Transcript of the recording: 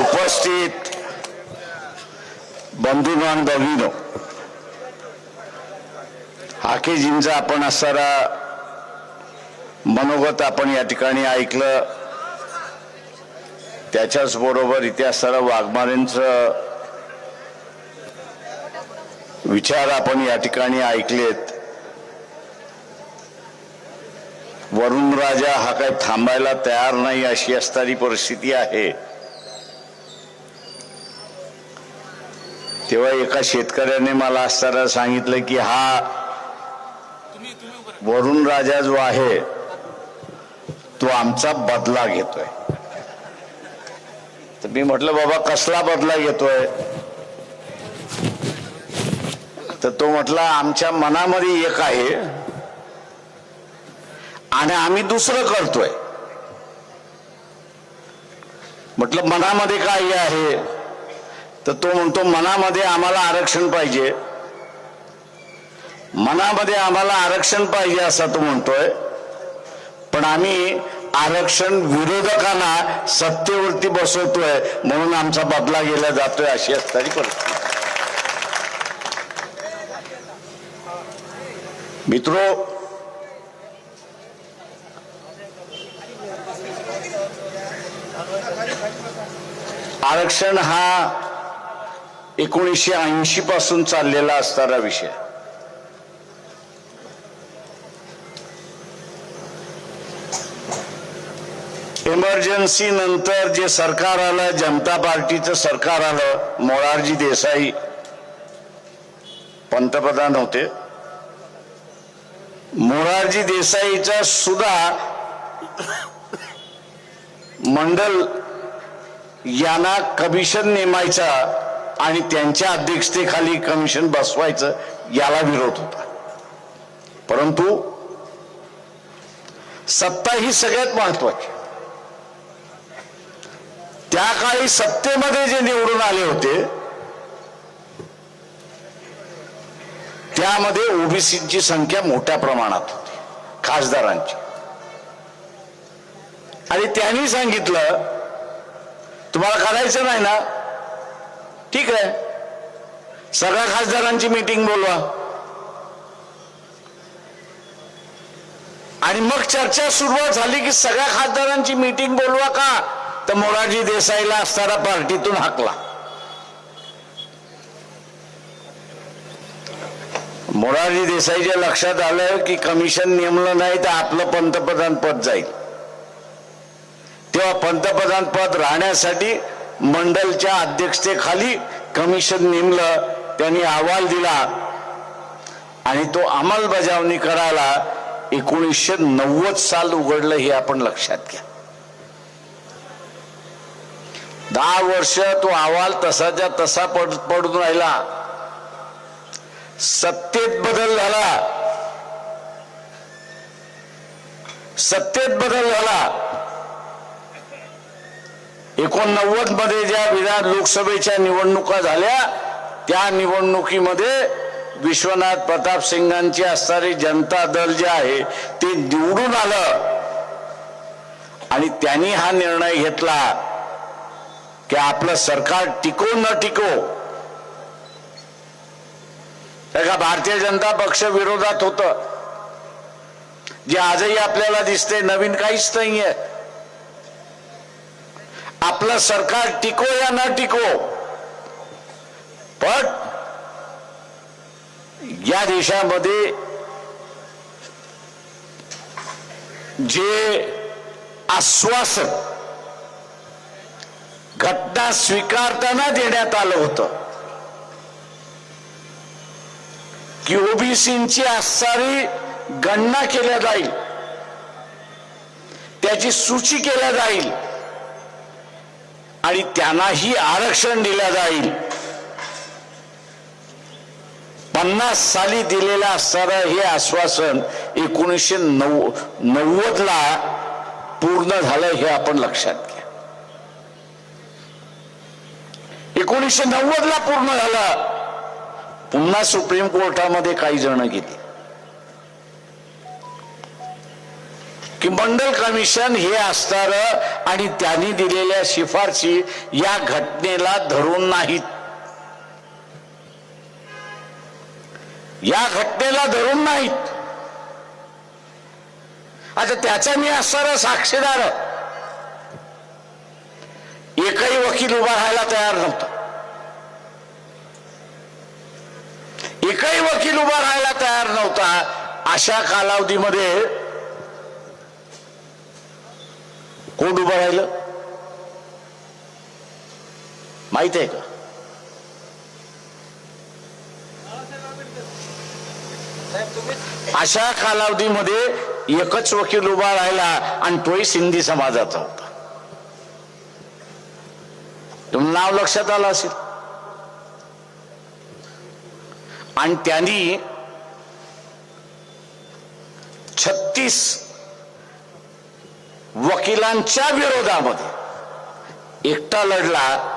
उपस्थित बंधुमान भगिनो हाकेजींचा आपण असणारा मनोगत आपण या ठिकाणी ऐकलं. त्याच्याच बरोबर इथे असणारा वाघमारेंचं विचार आपण या ठिकाणी ऐकलेत. वरुण राजा हा काही थांबायला तयार नाही अशी असणारी परिस्थिती आहे. तेव्हा एका शेतकऱ्याने मला असताना सांगितलं की हा वरुण राजा जो आहे तो आमचा बदला घेतोय. तर मी म्हटलं बाबा कसला बदला घेतोय? तर तो म्हटला आमच्या मनामध्ये एक आहे आणि आम्ही दुसरं करतोय. म्हटलं मनामध्ये काय आहे? तर तो म्हणतो मनामध्ये आम्हाला आरक्षण पाहिजे. मनामध्ये आम्हाला आरक्षण पाहिजे असा तो म्हणतोय. पण आम्ही आरक्षण विरोधकांना सत्तेवरती बसवतोय म्हणून आमचा बदला गेला जातोय अशी असणारी परिस्थिती मित्रो आरक्षण हा एकोणीसशे ऐंशी पासून चाललेला असणारा विषय. इमर्जन्सी नंतर जे सरकार आलं जनता पार्टीचं सरकार आलं मोरारजी देसाई पंतप्रधान होते. मोरारजी देसाईचा सुद्धा मंडल यांना कमिशन नेमायचा आणि त्यांच्या अध्यक्षतेखाली कमिशन बसवायचं याला विरोध होता. परंतु सत्ता ही सगळ्यात महत्वाची. त्या काळी सत्तेमध्ये जे निवडून आले होते त्यामध्ये ओबीसीची संख्या मोठ्या प्रमाणात होती खासदारांची. आणि त्यांनी सांगितलं तुम्हाला करायचं नाही ना? ठीक आहे. सगळ्या खासदारांची मीटिंग बोलवा. आणि मग चर्चा सुरुवात झाली की सगळ्या खासदारांची मीटिंग बोलवा का? तर मोरारजी देसाईला असताना पार्टीतून हाकला. मोरारजी देसाईच्या लक्षात आलं की कमिशन नेमलं नाही तर आपलं पंतप्रधान पद जाईल. तेव्हा पंतप्रधान पद राहण्यासाठी मंडलच्या अध्यक्षतेखाली कमिशन नेमलं त्यांनी अहवाल दिला. आणि तो अंमलबजावणी करायला एकोणीसशे नव्वद साल उघडलं हे आपण लक्षात घ्या. दहा वर्ष तो अहवाल तसाच्या तसा पड पडून राहिला. सत्तेत बदल झाला. सत्तेत बदल झाला. एकोणनव्वदमध्ये ज्या विधान लोकसभेच्या निवडणुका झाल्या त्या निवडणुकीमध्ये विश्वनाथ प्रताप सिंगांची असणारी जनता दल जे आहे ते निवडून आलं. आणि त्यांनी हा निर्णय घेतला की आपलं सरकार टिको न टिको. का भारतीय जनता पक्ष विरोधात होत. जे आजही आपल्याला दिसते नवीन काहीच नाहीये. आपलं सरकार टिको या न टिको पण या देशामध्ये जे आश्वासन घटना स्वीकारताना देण्यात आलं होतं की ओबीसीची असणारी गणना केल्या जाईल त्याची सूची केल्या जाईल आणि त्यांनाही आरक्षण दिलं जाईल. पन्नास साली दिलेलं असणारं हे आश्वासन एकोणीसशे नऊ नव्वद ला पूर्ण झालं हे आपण लक्षात घ्या. एकोणीसशे नव्वद ला पूर्ण झालं. पुन्हा सुप्रीम कोर्टामध्ये काही जण गेली. की मंडल कमिशन हे असणार आणि त्यांनी दिलेल्या शिफारशी या घटनेला धरून नाहीत. या घटनेला धरून नाहीत. आता त्याचा मी असणार साक्षीदार. एकही वकील उभा राहायला तयार नव्हता. एकही वकील उभा राहायला तयार नव्हता. अशा कालावधीमध्ये कोण उभं राहिलं माहीत आहे का? अशा कालावधीमध्ये एकच वकील उभा राहिला आणि तोही सिंधी समाजाचा होता. तुम्ही नाव लक्षात आलं असेल? आणि त्यांनी छत्तीस वकिलांच्या विरोधामध्ये एकटा लढला